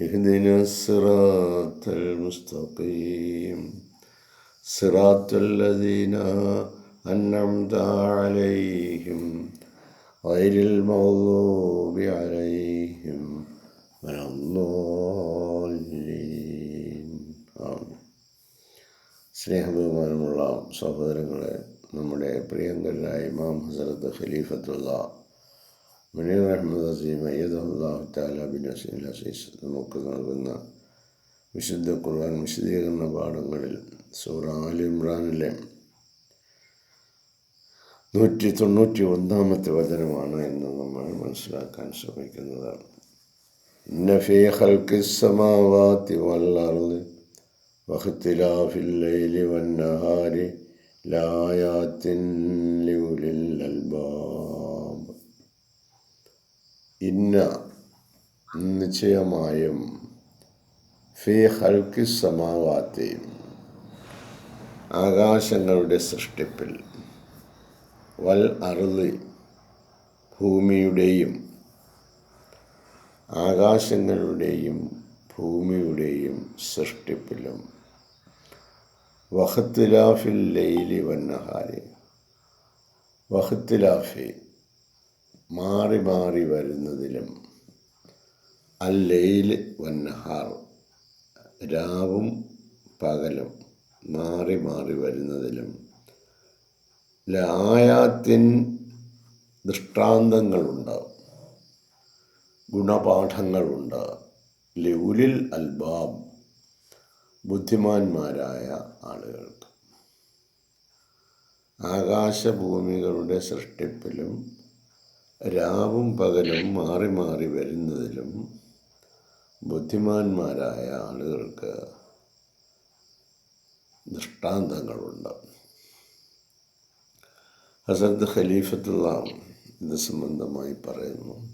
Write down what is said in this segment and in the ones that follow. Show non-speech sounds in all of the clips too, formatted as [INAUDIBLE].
اهدنا الصراط المستقيم صراط الذين أنعمت عليهم غير المغضوب عليهم ولا الضالين ആമീൻ സ്നേഹബഹുമാനമുള്ള സഹോദരങ്ങളെ നമ്മുടെ പ്രിയങ്കരായ ഇമാം ഹസരത്ത് ഖലീഫത്തുള്ള മുനീർ അഹമ്മദ് അസീം അയ്യദുല്ലാഹു അസീസ് നമുക്ക് നൽകുന്ന വിശുദ്ധ ഖുർആൻ വിശദീകരണ പാഠങ്ങളിൽ സൂറ ആലി ഇമ്രാനിലെ നൂറ്റി തൊണ്ണൂറ്റി ഒന്നാമത്തെ വചനമാണ് എന്ന് നമ്മൾ മനസ്സിലാക്കാൻ ശ്രമിക്കുന്നത്. നഫി ഖൽഖി സമാവാതി വല്ലർദ് വഖ്തിലാഫിൽ ലൈലി വന്നഹാരി ലായാത്തിൻ ലിഉലിൽ അൽബാബ്. ഇന്ന നിശ്ചയമായും ഫി ഹൽക്കി സമാവാത്തി ആകാശങ്ങളുടെ സൃഷ്ടിപ്പിൽ വൽ അറുതി ഭൂമിയുടെയും ആകാശങ്ങളുടെയും ഭൂമിയുടെയും സൃഷ്ടിപ്പിലും വഹത്തിലാഫിൽ ലൈലി വന്നഹാരി വഹത്തിലാഫി മാറി മാറി വരുന്നതിലും അല്ലെയിൽ വന്നഹാർ രാവും പകലും മാറി മാറി വരുന്നതിലും ലായാത്തിൻ ദൃഷ്ടാന്തങ്ങളുണ്ട് ഗുണപാഠങ്ങളുണ്ട്. ലൗലിൽ അൽബാബ് ബുദ്ധിമാന്മാരായ ആളുകൾക്ക്. ആകാശഭൂമികളുടെ സൃഷ്ടിപ്പിലും രാവും പകലും മാറി മാറി വരുന്നതിലും ബുദ്ധിമാന്മാരായ ആളുകൾക്ക് ദൃഷ്ടാന്തങ്ങളുണ്ട്. ഹസരത്ത് ഖലീഫത്തുള്ള ഇത് സംബന്ധമായി പറയുന്നു.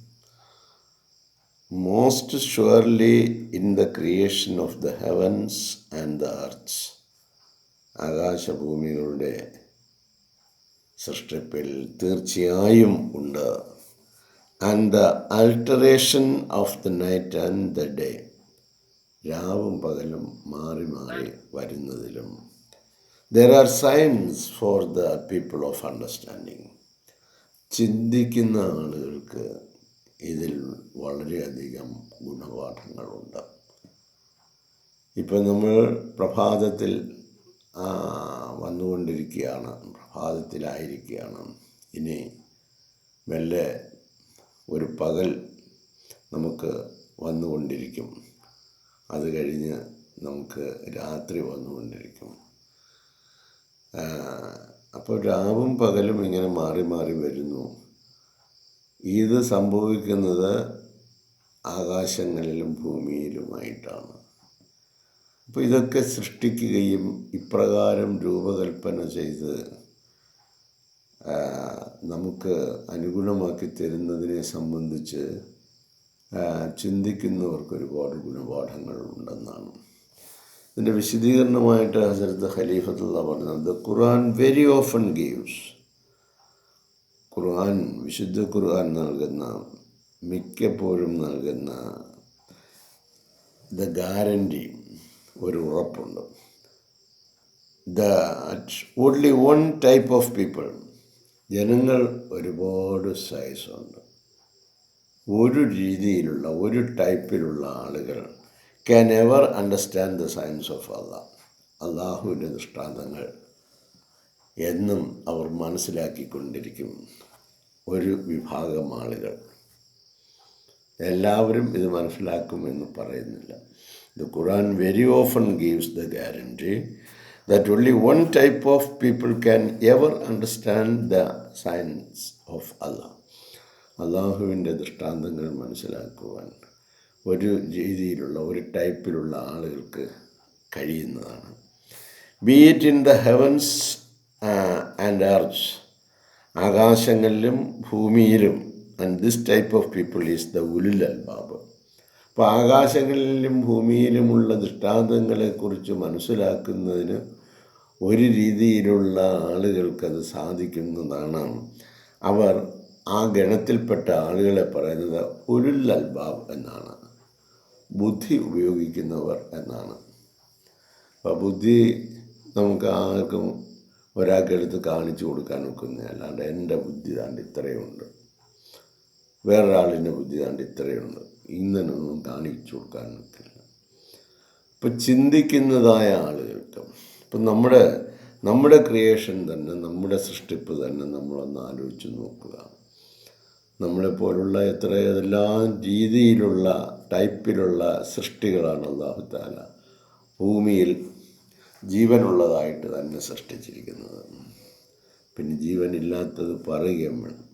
Most surely in the creation of the heavens and the earths ആകാശഭൂമികളുടെ സൃഷ്ടിപ്പിൽ തീർച്ചയായും ഉണ്ട്. And the alteration of the night and the day രാവും പകലും മാറി മാറി വരുന്നതിലും. There are signs for the people of understanding ചിന്തിക്കുന്ന ആളുകൾക്ക് ഇതിൽ വളരെയധികം ഗുണപാഠങ്ങളുണ്ട്. ഇപ്പം നമ്മൾ പ്രഭാതത്തിൽ വന്നുകൊണ്ടിരിക്കുകയാണ് പ്രഭാതത്തിലായിരിക്കുകയാണ്. ഇനി മെല്ലെ ഒരു പകൽ നമുക്ക് വന്നുകൊണ്ടിരിക്കും. അത് കഴിഞ്ഞ് നമുക്ക് രാത്രി വന്നുകൊണ്ടിരിക്കും. അപ്പോൾ രാവും പകലും ഇങ്ങനെ മാറി മാറി വരുന്നു. ഇത് സംഭവിക്കുന്നത് ആകാശങ്ങളിലും ഭൂമിയിലുമായിട്ടാണ്. അപ്പോൾ ഇതൊക്കെ സൃഷ്ടിക്കുകയും ഇപ്രകാരം രൂപകൽപ്പന ചെയ്ത് നമുക്ക് അനുകൂലമാക്കി തരുന്നതിനെ സംബന്ധിച്ച് ചിന്തിക്കുന്നവർക്ക് ഒരുപാട് ഗുണപാഠങ്ങൾ ഉണ്ടെന്നാണ് ഇതിന്റെ വിശദീകരണമായിട്ട് ഹസരത്ത് ഖലീഫത്തുള്ള പറഞ്ഞത് Quran very often gives Quran വിശുദ്ധ ഖുർആൻ നൽകുന്ന മിക്കപ്പോഴും നൽകുന്ന ദ ഗ്യാരന്റി ഒരു ഉറപ്പുണ്ട്. The only one type of people ജനങ്ങൾ ഒരുപാട് സൈസുണ്ട് ഒരു രീതിയിലുള്ള ഒരു ടൈപ്പിലുള്ള ആളുകൾ can ever understand the signs of Allah അള്ളാഹുവിന്റെ ദൃഷ്ടാന്തങ്ങൾ എന്നും അവർ മനസ്സിലാക്കിക്കൊണ്ടിരിക്കും. ഒരു വിഭാഗം ആളുകൾ. എല്ലാവരും ഇത് മനസ്സിലാക്കുമെന്ന് പറയുന്നില്ല. The Quran very often gives the guarantee that only one type of people can ever understand the signs of Allah അള്ളാഹുവിന്റെ ദൃഷ്ടാന്തങ്ങൾ മനസ്സിലാക്കുവാൻ ഒരു രീതിയിലുള്ള ഒരു ടൈപ്പിലുള്ള ആളുകൾക്ക് കഴിയുന്നതാണ്. Be it in the heavens and earth ആകാശങ്ങളിലും ഭൂമിയിലും and this type of people is the ഉലുൽ അൽബാബ് അപ്പോൾ ആകാശങ്ങളിലും ഭൂമിയിലുമുള്ള ദൃഷ്ടാന്തങ്ങളെക്കുറിച്ച് മനസ്സിലാക്കുന്നതിന് ഒരു രീതിയിലുള്ള ആളുകൾക്കത് സാധിക്കുന്നതാണ്. അവർ ആ ഗണത്തിൽപ്പെട്ട ആളുകളെ പറയുന്നത് ഒരു അൽബാബ് എന്നാണ്. ബുദ്ധി ഉപയോഗിക്കുന്നവർ എന്നാണ്. അപ്പോൾ ബുദ്ധി നമുക്ക് ആർക്കും ഒരാൾക്കെടുത്ത് കാണിച്ചു കൊടുക്കാൻ ഒക്കുന്ന അല്ലാണ്ട് എന്റെ ബുദ്ധി താണ്ട് ഇത്രയുണ്ട്. വേറൊരാളിന്റെ ബുദ്ധി താണ്ട് ഇത്രയുണ്ട്. ഇങ്ങനൊന്നും കാണിച്ചു കൊടുക്കാൻ നിൽക്കില്ല ഇപ്പം ചിന്തിക്കുന്നതായ ആളുകൾക്ക് ഇപ്പം നമ്മുടെ നമ്മുടെ ക്രിയേഷൻ തന്നെ നമ്മുടെ സൃഷ്ടിപ്പ് തന്നെ നമ്മളൊന്ന് ആലോചിച്ച് നോക്കുക. നമ്മളെ പോലുള്ള എത്ര ഏതെല്ലാം രീതിയിലുള്ള ടൈപ്പിലുള്ള സൃഷ്ടികളാണ് അള്ളാഹുത്താല ഭൂമിയിൽ ജീവനുള്ളതായിട്ട് തന്നെ സൃഷ്ടിച്ചിരിക്കുന്നത്. പിന്നെ ജീവനില്ലാത്തത് പറയുകയും വേണം.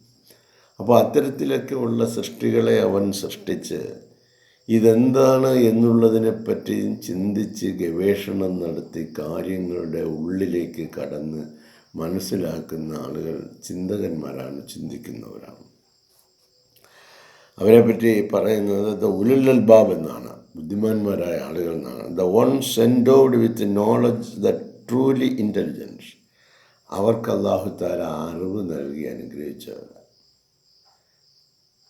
അപ്പോൾ അത്തരത്തിലൊക്കെ ഉള്ള സൃഷ്ടികളെ അവൻ സൃഷ്ടിച്ച് ഇതെന്താണ് എന്നുള്ളതിനെപ്പറ്റി ചിന്തിച്ച് ഗവേഷണം നടത്തി കാര്യങ്ങളുടെ ഉള്ളിലേക്ക് കടന്ന് മനസ്സിലാക്കുന്ന ആളുകൾ ചിന്തകന്മാരാണ് ചിന്തിക്കുന്നവരാണ്. അവരെപ്പറ്റി പറയുന്നത് ദ ഉലുൽ ബാബ് എന്നാണ്. ബുദ്ധിമാന്മാരായ ആളുകൾ എന്നാണ്. The one endowed with knowledge the truly intelligence അവർക്ക് അള്ളാഹുത്താല അറിവ് നൽകി അനുഗ്രഹിച്ചവർ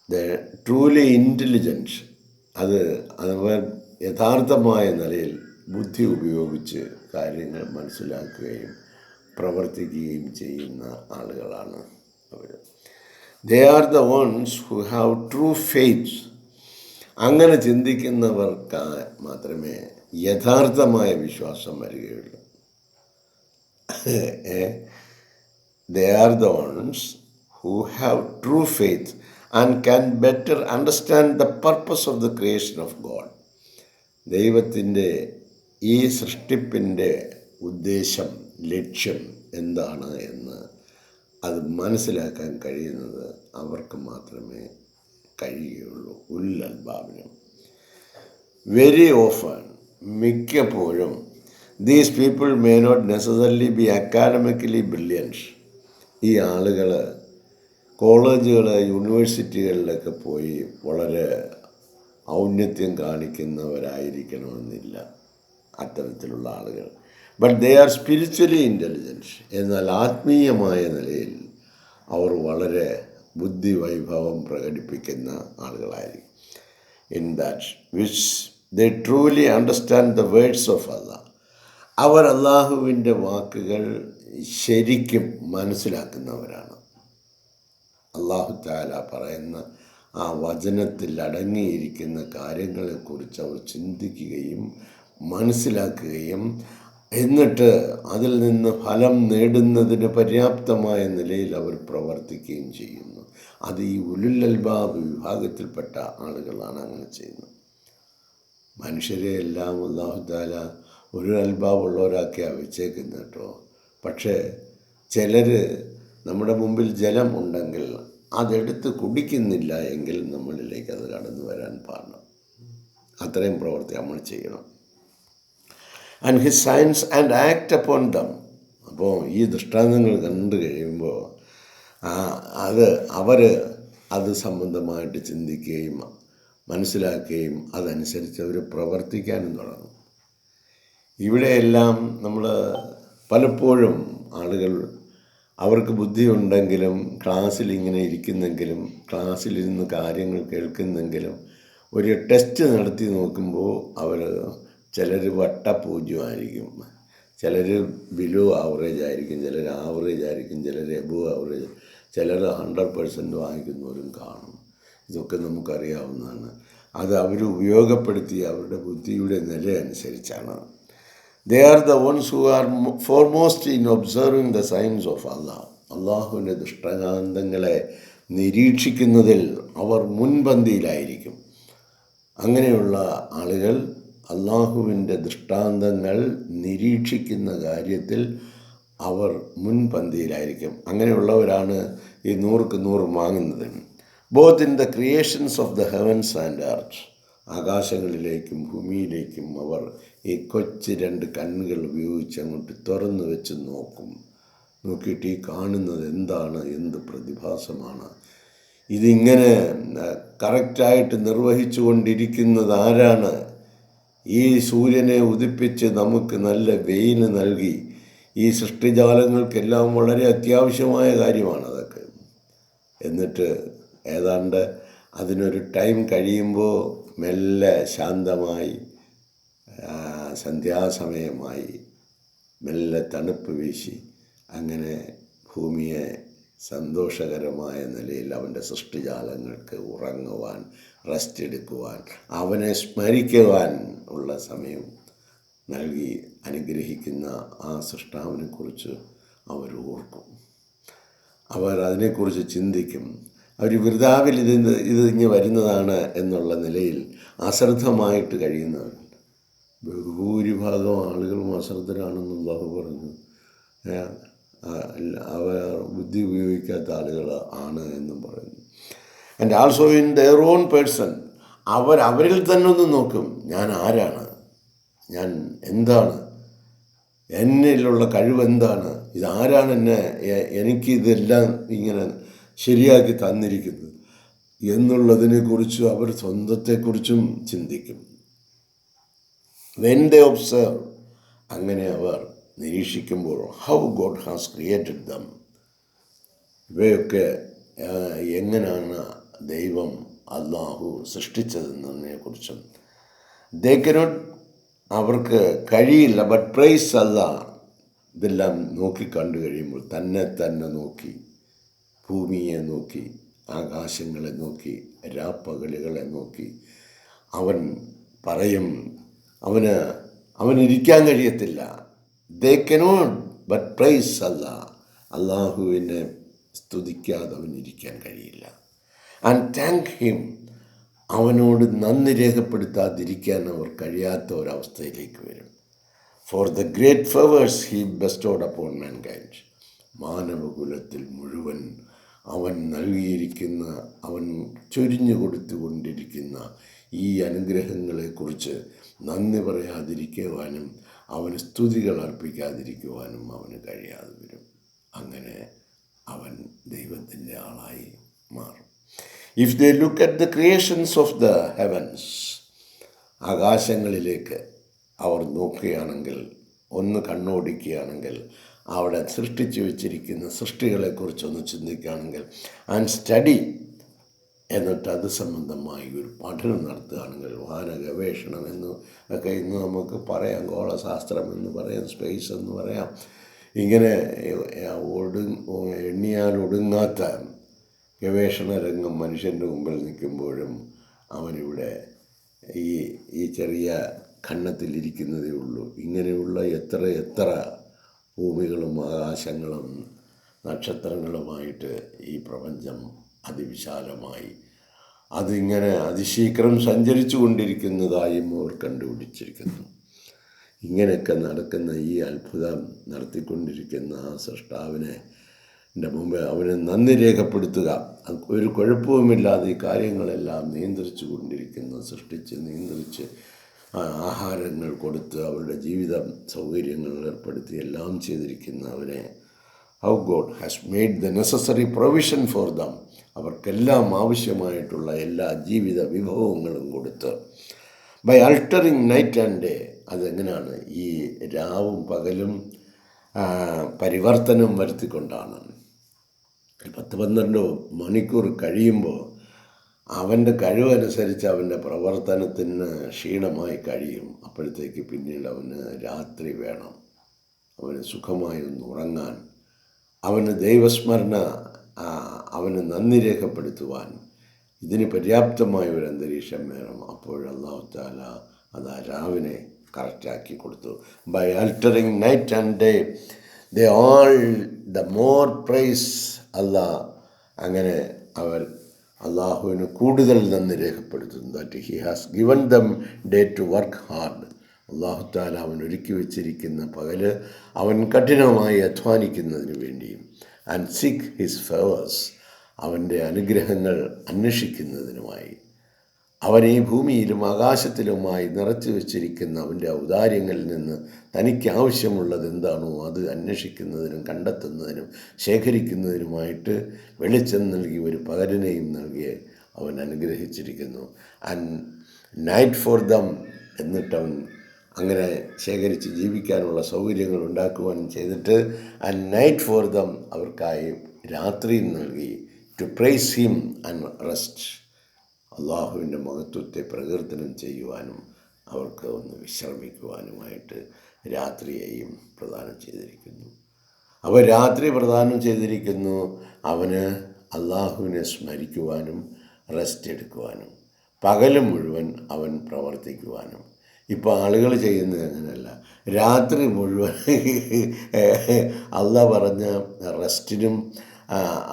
ദ ട്രൂലി ഇന്റലിജൻസ് അത് അവർ യഥാർത്ഥമായ നിലയിൽ ബുദ്ധി ഉപയോഗിച്ച് കാര്യങ്ങൾ മനസ്സിലാക്കുകയും പ്രവർത്തിക്കുകയും ചെയ്യുന്ന ആളുകളാണ് അവർ. They are the ones who have true faith അങ്ങനെ ചിന്തിക്കുന്നവർക്ക് മാത്രമേ യഥാർത്ഥമായ വിശ്വാസം വരികയുള്ളൂ. They are the ones who have true faith and can better understand the purpose of the creation of God ദൈവത്തിന്റെ ഈ സൃഷ്ടിപ്പിന്റെ ഉദ്ദേശം ലക്ഷ്യം എന്താണ് എന്ന് അത് മനസ്സിലാക്കാൻ കഴിയുന്നത് അവർക്ക് മാത്രമേ കഴിയുകയുള്ളൂ ഉല്ലൽബാബിനും വെരി ഓഫൺ മിക്കപ്പോഴും these people may not necessarily be academically brilliance ഈ ആളുകൾ കോളേജുകൾ യൂണിവേഴ്സിറ്റികളിലൊക്കെ പോയി വളരെ ഔന്നത്യം കാണിക്കുന്നവരായിരിക്കണമെന്നില്ല അത്തരത്തിലുള്ള ആളുകൾ. But they are spiritually intelligence എന്നാൽ ആത്മീയമായ നിലയിൽ അവർ വളരെ ബുദ്ധി വൈഭവം പ്രകടിപ്പിക്കുന്ന ആളുകളായിരിക്കും. In that which they truly understand the words of Allah അവർ അള്ളാഹുവിന്റെ വാക്കുകൾ ശരിക്കും മനസ്സിലാക്കുന്നവരാണ്. അള്ളാഹു താല പറയുന്ന ആ വചനത്തിൽ അടങ്ങിയിരിക്കുന്ന കാര്യങ്ങളെക്കുറിച്ച് അവർ ചിന്തിക്കുകയും മനസ്സിലാക്കുകയും എന്നിട്ട് അതിൽ നിന്ന് ഫലം നേടുന്നതിന് പര്യാപ്തമായ നിലയിൽ അവർ പ്രവർത്തിക്കുകയും ചെയ്യുന്നു. അത് ഈ ഉലുല്ലൽബാബ് വിഭാഗത്തിൽപ്പെട്ട ആളുകളാണ് അങ്ങനെ ചെയ്യുന്നത്. മനുഷ്യരെ എല്ലാം അള്ളാഹുദാല ഒരു അൽബാബുള്ളവരാക്കിയാണ് വെച്ചേക്കുന്നത് കേട്ടോ പക്ഷേ ചിലർ നമ്മുടെ മുമ്പിൽ ജലം ഉണ്ടെങ്കിൽ അതെടുത്ത് കുടിക്കുന്നില്ല എങ്കിൽ നമ്മളിലേക്ക് അത് കടന്നു വരാൻ പാടില്ല. അത്രയും പ്രവൃത്തി നമ്മൾ ചെയ്യണം. And his signs and act upon them അപ്പോൾ ഈ ദൃഷ്ടാന്തങ്ങൾ കണ്ടു കഴിയുമ്പോൾ അത് അവർ അത് സംബന്ധമായിട്ട് ചിന്തിക്കുകയും മനസ്സിലാക്കുകയും അതനുസരിച്ച് അവർ പ്രവർത്തിക്കാനും തുടങ്ങും. ഇവിടെയെല്ലാം നമ്മൾ പലപ്പോഴും ആളുകൾ അവർക്ക് ബുദ്ധിയുണ്ടെങ്കിലും ക്ലാസ്സിൽ ഇങ്ങനെ ഇരിക്കുന്നെങ്കിലും ക്ലാസ്സിലിരുന്ന് കാര്യങ്ങൾ കേൾക്കുന്നെങ്കിലും ഒരു ടെസ്റ്റ് നടത്തി നോക്കുമ്പോൾ അവർ ചിലർ വട്ടപൂജ്യമായിരിക്കും. ചിലർ ബിലോ ആവറേജ് ആയിരിക്കും ചിലർ ആവറേജ് ആയിരിക്കും ചിലർ എബോ ആവറേജ് ചിലർ ഹൺഡ്രഡ് പെർസെന്റ് വാങ്ങിക്കുന്നവരും കാണും. ഇതൊക്കെ നമുക്കറിയാവുന്നതാണ്. അത് അവർ ഉപയോഗപ്പെടുത്തി അവരുടെ ബുദ്ധിയുടെ നില അനുസരിച്ചാണ് they are the ones who are foremost in observing the signs of Allah അള്ളാഹുവിന്റെ ദൃഷ്ടാന്തങ്ങളെ നിരീക്ഷിക്കുന്നതിൽ അവർ മുൻപന്തിയിലായിരിക്കും. അങ്ങനെയുള്ള ആളുകൾ അള്ളാഹുവിന്റെ ദൃഷ്ടാന്തങ്ങൾ നിരീക്ഷിക്കുന്ന കാര്യത്തിൽ അവർ മുൻപന്തിയിലായിരിക്കും. അങ്ങനെയുള്ളവരാണ് ഈ നൂറുക്ക് നൂറ് വാങ്ങുന്നത്. Both in the creations of the heavens and earth ആകാശങ്ങളിലേക്കും ഭൂമിയിലേക്കും അവർ ഈ കൊച്ചു രണ്ട് കണ്ണുകൾ ഉപയോഗിച്ച് അങ്ങോട്ട് തുറന്നു വെച്ച് നോക്കും. നോക്കിയിട്ട് ഈ കാണുന്നത് എന്താണ്? എന്ത് പ്രതിഭാസമാണ്? ഇതിങ്ങനെ കറക്റ്റായിട്ട് നിർവഹിച്ചു കൊണ്ടിരിക്കുന്നത് ആരാണ്? ഈ സൂര്യനെ ഉദിപ്പിച്ച് നമുക്ക് നല്ല വെയിൽ നൽകി. ഈ സൃഷ്ടിജാലങ്ങൾക്കെല്ലാം വളരെ അത്യാവശ്യമായ കാര്യമാണ് അതൊക്കെ. എന്നിട്ട് ഏതാണ്ട് അതിനൊരു ടൈം കഴിയുമ്പോൾ മെല്ലെ ശാന്തമായി സന്ധ്യാസമയമായി മെല്ലെ തണുപ്പ് വീശി അങ്ങനെ ഭൂമിയെ സന്തോഷകരമായ നിലയിൽ അവന്റെ സൃഷ്ടിജാലങ്ങൾക്ക് ഉറങ്ങുവാൻ റെസ്റ്റ് എടുക്കുവാൻ അവനെ സ്മരിക്കുവാൻ ഉള്ള സമയം നൽകി അനുഗ്രഹിക്കുന്ന ആ സൃഷ്ടാവിനെക്കുറിച്ച് അവർ ഓർക്കും. അവർ അതിനെക്കുറിച്ച് ചിന്തിക്കും. അവർ വൃതാവിൽ ഇത് ഇത് ഇങ്ങനെ വരുന്നതാണ് എന്നുള്ള നിലയിൽ അശ്രദ്ധമായിട്ട് കഴിയുന്നവർ ബഹുഭൂരിഭാഗം ആളുകളും അശ്രദ്ധരാണെന്നുള്ളത് പറഞ്ഞു. അവർ ബുദ്ധി ഉപയോഗിക്കാത്ത ആളുകൾ ആണ് എന്നും പറയുന്നു and also in their own person അവർ അവരിൽ തന്നെ ഒന്ന് നോക്കും ഞാൻ ആരാണ്? ഞാൻ എന്താണ്? എന്നിലുള്ള കഴിവ് എന്താണ്? ഇതാരാണ് എന്നെ എനിക്കിതെല്ലാം ഇങ്ങനെ ശരിയാക്കി തന്നിരിക്കുന്നത്? എന്നുള്ളതിനെക്കുറിച്ച് അവർ സ്വന്തത്തെക്കുറിച്ചും ചിന്തിക്കും. വെൻ ദ ഒബ്സർവ് അങ്ങനെ അവർ നിരീക്ഷിക്കുമ്പോൾ how God has created them ഇവയൊക്കെ എങ്ങനെയാണ് ദൈവം അള്ളാഹു സൃഷ്ടിച്ചതെന്നതിനെക്കുറിച്ചും. ദേ കനോട്ട് അവർക്ക് കഴിയില്ല ബട്ട് പ്രൈസ് അല്ല ഇതെല്ലാം നോക്കി കണ്ടു കഴിയുമ്പോൾ തന്നെ തന്നെ നോക്കി ഭൂമിയെ നോക്കി ആകാശങ്ങളെ നോക്കി രാപ്പകലുകളെ നോക്കി അവൻ പറയും അവന് അവനിരിക്കാൻ കഴിയത്തില്ല. ദേ കനോട്ട് ബട്ട് പ്രൈസ് അല്ല അള്ളാഹുവിനെ സ്തുതിക്കാതെ അവനിരിക്കാൻ കഴിയില്ല. ആൻഡ് താങ്ക് ഹിം അവനോട് നന്ദി രേഖപ്പെടുത്താതിരിക്കാൻ അവർ കഴിയാത്ത ഒരവസ്ഥയിലേക്ക് വരും. For the great favours he bestowed upon mankind മാനവകുലത്തിൽ മുഴുവൻ അവൻ നൽകിയിരിക്കുന്ന അവൻ ചൊരിഞ്ഞു കൊടുത്തുകൊണ്ടിരിക്കുന്ന ഈ അനുഗ്രഹങ്ങളെക്കുറിച്ച് നന്ദി പറയാതിരിക്കുവാനും അവന് സ്തുതികൾ അർപ്പിക്കാതിരിക്കുവാനും അവന് കഴിയാതെ വരും. അങ്ങനെ അവൻ ദൈവത്തിന്റെ ആളായി മാറും. If they look at the creations of the heavens ആകാശങ്ങളിലേക്ക് അവർ നോക്കുകയാണെങ്കിൽ ഒന്ന് കണ്ണോടിക്കുകയാണെങ്കിൽ അവിടെ സൃഷ്ടിച്ചു വച്ചിരിക്കുന്ന സൃഷ്ടികളെക്കുറിച്ചൊന്ന് ചിന്തിക്കുകയാണെങ്കിൽ ആൻഡ് സ്റ്റഡി എന്നിട്ട് അത് സംബന്ധമായി ഒരു പഠനം നടത്തുകയാണെങ്കിൽ വാന ഗവേഷണം എന്ന് ഒക്കെ ഇന്ന് നമുക്ക് പറയാം ഗോളശാസ്ത്രം എന്ന് പറയാം സ്പേസ് എന്ന് പറയാം. ഇങ്ങനെ ഒടു എണ്ണിയാൽ ഒടുങ്ങാത്ത ഗവേഷണ രംഗം മനുഷ്യന്റെ മുമ്പിൽ നിൽക്കുമ്പോഴും അവനിവിടെ ഈ ഈ ചെറിയ ഖണ്ണത്തിലിരിക്കുന്നതേ ഉള്ളൂ. ഇങ്ങനെയുള്ള എത്ര എത്ര ഭൂമികളും ആകാശങ്ങളും നക്ഷത്രങ്ങളുമായിട്ട് ഈ പ്രപഞ്ചം അതിവിശാലമായി അതിങ്ങനെ അതിശീഘ്രം സഞ്ചരിച്ചു കൊണ്ടിരിക്കുന്നതായും അവർ കണ്ടുപിടിച്ചിരിക്കുന്നു. ഇങ്ങനെയൊക്കെ നടക്കുന്ന ഈ അത്ഭുതം നടത്തിക്കൊണ്ടിരിക്കുന്ന ആ സൃഷ്ടാവിനെ എന്റെ മുമ്പ് അവന് നന്ദി രേഖപ്പെടുത്തുക. ഒരു കുഴപ്പവുമില്ലാതെ ഈ കാര്യങ്ങളെല്ലാം നിയന്ത്രിച്ചു കൊണ്ടിരിക്കുന്നു സൃഷ്ടിച്ച് നിയന്ത്രിച്ച് ആഹാരങ്ങൾ കൊടുത്ത് അവരുടെ ജീവിതം സൗകര്യങ്ങൾ ഏർപ്പെടുത്തി എല്ലാം ചെയ്തിരിക്കുന്ന അവനെ how God has made the necessary provision for them അവർക്കെല്ലാം ആവശ്യമായിട്ടുള്ള എല്ലാ ജീവിത വിഭവങ്ങളും കൊടുത്ത്. By altering night and day അതെങ്ങനെയാണ് ഈ രാവും പകലും പരിവർത്തനം വരുത്തിക്കൊണ്ടാണ്. പത്ത് പന്ത്രണ്ട് മണിക്കൂർ കഴിയുമ്പോൾ അവന്റെ കഴിവനുസരിച്ച് അവന്റെ പ്രവർത്തനത്തിന് ക്ഷീണമായി കഴിയും. അപ്പോഴത്തേക്ക് പിന്നീട് അവന് രാത്രി വേണം. അവന് സുഖമായി ഒന്ന് ഉറങ്ങാൻ. അവന് ദൈവസ്മരണ അവന് നന്ദി രേഖപ്പെടുത്തുവാൻ ഇതിന് പര്യാപ്തമായ ഒരു അന്തരീക്ഷം വേണം. അപ്പോൾ അള്ളാഹു താല അത് ആ രാവിനെ കറക്റ്റാക്കി കൊടുത്തു. By altering night and day the all the more praise Allah അങ്ങനെ അവർ അള്ളാഹുവിന് കൂടുതൽ നന്ദി രേഖപ്പെടുത്തുന്നു. That he has given them day to work hard അള്ളാഹു താല അവൻ ഒരുക്കി വെച്ചിരിക്കുന്ന പകൽ അവൻ കഠിനമായി അധ്വാനിക്കുന്നതിന് വേണ്ടിയും ആൻഡ് സിക്ക് ഹിസ് ഫേവേഴ്സ് അവന്റെ അനുഗ്രഹങ്ങൾ അന്വേഷിക്കുന്നതിനുമായി. അവൻ ഈ ഭൂമിയിലും ആകാശത്തിലുമായി നിറച്ചു വെച്ചിരിക്കുന്ന അവന്റെ ഔദാര്യങ്ങളിൽ നിന്ന് തനിക്ക് ആവശ്യമുള്ളത് എന്താണോ അത് അന്വേഷിക്കുന്നതിനും കണ്ടെത്തുന്നതിനും ശേഖരിക്കുന്നതിനുമായിട്ട് വെളിച്ചം നൽകി ഒരു പകരനെയും നൽകി അവൻ അനുഗ്രഹിച്ചിരിക്കുന്നു. ആൻഡ് നൈറ്റ് ഫോർ ദം എന്നിട്ടവൻ അങ്ങനെ ശേഖരിച്ച് ജീവിക്കാനുള്ള സൗകര്യങ്ങൾ ഉണ്ടാക്കുവാനും ചെയ്തിട്ട് ആൻഡ് നൈറ്റ് ഫോർ ദം അവർക്കായി രാത്രിയും നൽകി. To praise him and rest അള്ളാഹുവിന്റെ മഹത്വത്തെ പ്രകീർത്തനം ചെയ്യുവാനും അവർക്ക് ഒന്ന് വിശ്രമിക്കുവാനുമായിട്ട് രാത്രിയെയും പ്രദാനം ചെയ്തിരിക്കുന്നു. അപ്പോൾ രാത്രി പ്രദാനം ചെയ്തിരിക്കുന്നു. അവന് അള്ളാഹുവിനെ സ്മരിക്കുവാനും റെസ്റ്റ് എടുക്കുവാനും പകലും മുഴുവൻ അവൻ പ്രവർത്തിക്കുവാനും ഇപ്പോൾ ആളുകൾ ചെയ്യുന്നത് അങ്ങനെയല്ല. രാത്രി മുഴുവൻ [LAUGHS] അല്ല പറഞ്ഞ റെസ്റ്റിനും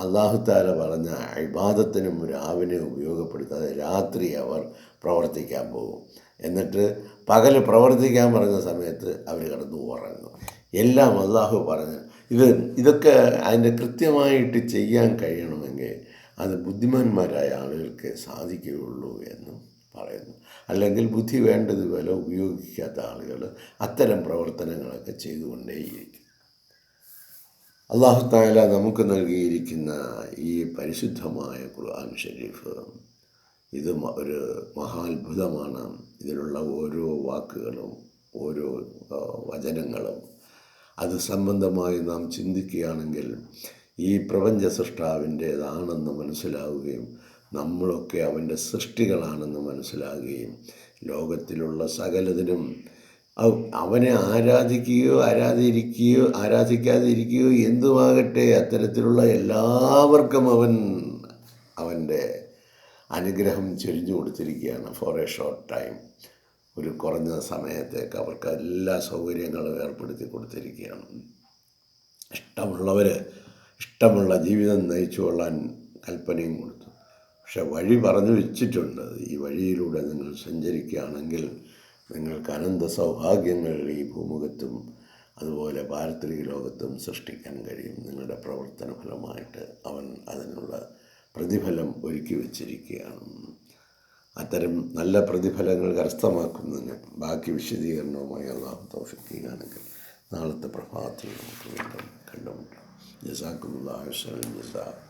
അള്ളാഹുത്താല പറഞ്ഞ അഴിബാദത്തിനും രാവിനെ ഉപയോഗപ്പെടുത്താതെ രാത്രി അവർ പ്രവർത്തിക്കാൻ പോകും. എന്നിട്ട് പകൽ പ്രവർത്തിക്കാൻ പറഞ്ഞ സമയത്ത് അവർ കിടന്ന് ഉറങ്ങും. എല്ലാം അള്ളാഹു പറഞ്ഞ് ഇത് ഇതൊക്കെ അതിന്റെ കൃത്യമായിട്ട് ചെയ്യാൻ കഴിയണമെങ്കിൽ അത് ബുദ്ധിമാന്മാരായ ആളുകൾക്ക് സാധിക്കുകയുള്ളൂ എന്നും പറയുന്നു. അല്ലെങ്കിൽ ബുദ്ധി വേണ്ടതുപോലെ ഉപയോഗിക്കാത്ത ആളുകൾ അത്തരം പ്രവർത്തനങ്ങളൊക്കെ ചെയ്തുകൊണ്ടേയിരിക്കും. അള്ളാഹു നമുക്ക് നൽകിയിരിക്കുന്ന ഈ പരിശുദ്ധമായ ഖുർആൻ ഷരീഫ് ഇത് ഒരു മഹാത്ഭുതമാണ്. ഇതിലുള്ള ഓരോ വാക്കുകളും ഓരോ വചനങ്ങളും അത് സംബന്ധമായി നാം ചിന്തിക്കുകയാണെങ്കിൽ ഈ പ്രപഞ്ച സൃഷ്ടാവിന്റേതാണെന്ന് മനസ്സിലാവുകയും നമ്മളൊക്കെ അവന്റെ സൃഷ്ടികളാണെന്ന് മനസ്സിലാകുകയും ലോകത്തിലുള്ള സകലതിനും അവനെ ആരാധിക്കുകയോ ആരാധിക്കുകയോ ആരാധിക്കാതിരിക്കുകയോ എന്തുമാകട്ടെ അത്തരത്തിലുള്ള എല്ലാവർക്കും അവൻ അവന്റെ അനുഗ്രഹം ചൊരിഞ്ഞു കൊടുത്തിരിക്കുകയാണ് ഫോർ എ ഷോർട്ട് ടൈം ഒരു കുറഞ്ഞ സമയത്തേക്ക് അവർക്ക് എല്ലാ സൗകര്യങ്ങളും ഏർപ്പെടുത്തി കൊടുത്തിരിക്കുകയാണ്. ഇഷ്ടമുള്ളവർ ഇഷ്ടമുള്ള ജീവിതം നയിച്ചു കൊള്ളാൻ കൽപ്പനയും കൊടുത്തു പക്ഷെ വഴി പറഞ്ഞു വെച്ചിട്ടുണ്ട്. ഈ വഴിയിലൂടെ നിങ്ങൾ സഞ്ചരിക്കുകയാണെങ്കിൽ നിങ്ങൾക്ക് അനന്ത സൗഭാഗ്യങ്ങൾ ഈ ഭൂമുഖത്തും അതുപോലെ പാരത്രിക ലോകത്തും സൃഷ്ടിക്കാൻ കഴിയും. നിങ്ങളുടെ പ്രവർത്തന ഫലമായിട്ട് അവൻ അതിനുള്ള പ്രതിഫലം ഒരുക്കി വച്ചിരിക്കുകയാണ്. അത്തരം നല്ല പ്രതിഫലങ്ങൾ കരസ്ഥമാക്കുന്നതിന് ബാക്കി വിശദീകരണവുമായി അള്ളാഹു തോഷിക്കുകയാണെങ്കിൽ നാളത്തെ പ്രഭാതത്തിൽ നമുക്ക് വീണ്ടും കണ്ടുമുട്ടാം. ജസാക്കുള്ള ജസാ.